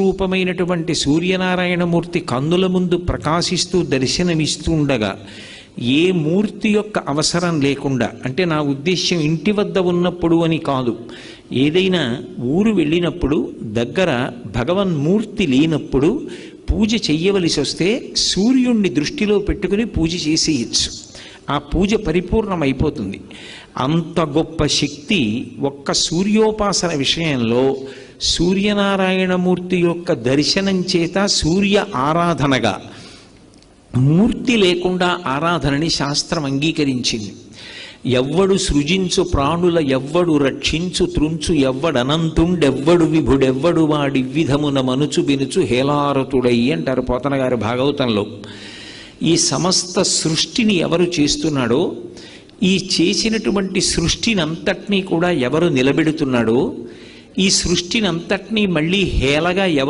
రూపమైనటువంటి సూర్యనారాయణమూర్తి కన్నుల ముందు ప్రకాశిస్తూ దర్శనమిస్తూ ఉండగా ఏ మూర్తి యొక్క అవసరం లేకుండా అంటే నా ఉద్దేశ్యం ఇంటి వద్ద ఉన్నప్పుడు అని కాదు ఏదైనా ఊరు వెళ్ళినప్పుడు దగ్గర భగవన్మూర్తి లేనప్పుడు పూజ చెయ్యవలసి వస్తే సూర్యుణ్ణి దృష్టిలో పెట్టుకుని పూజ చేసేయచ్చు. ఆ పూజ పరిపూర్ణమైపోతుంది. అంత గొప్ప శక్తి ఒక్క సూర్యోపాసన విషయంలో సూర్యనారాయణమూర్తి యొక్క దర్శనం చేత సూర్య ఆరాధనగా మూర్తి లేకుండా ఆరాధనని శాస్త్రం అంగీకరించింది. ఎవ్వడు సృజించు ప్రాణుల ఎవ్వడు రక్షించు త్రుంచు ఎవ్వడనంతుండెవ్వడు విభుడెవ్వడు వాడి విధమున మనుచు బినుచు హేలారతుడై అంటారు పోతన గారి భాగవతంలో. ఈ సమస్త సృష్టిని ఎవరు చేస్తున్నాడో ఈ చేసినటువంటి సృష్టిని అంతటినీ కూడా ఎవరు నిలబెడుతున్నాడో ఈ సృష్టిని అంతటినీ మళ్ళీ హేళగా ఎవరు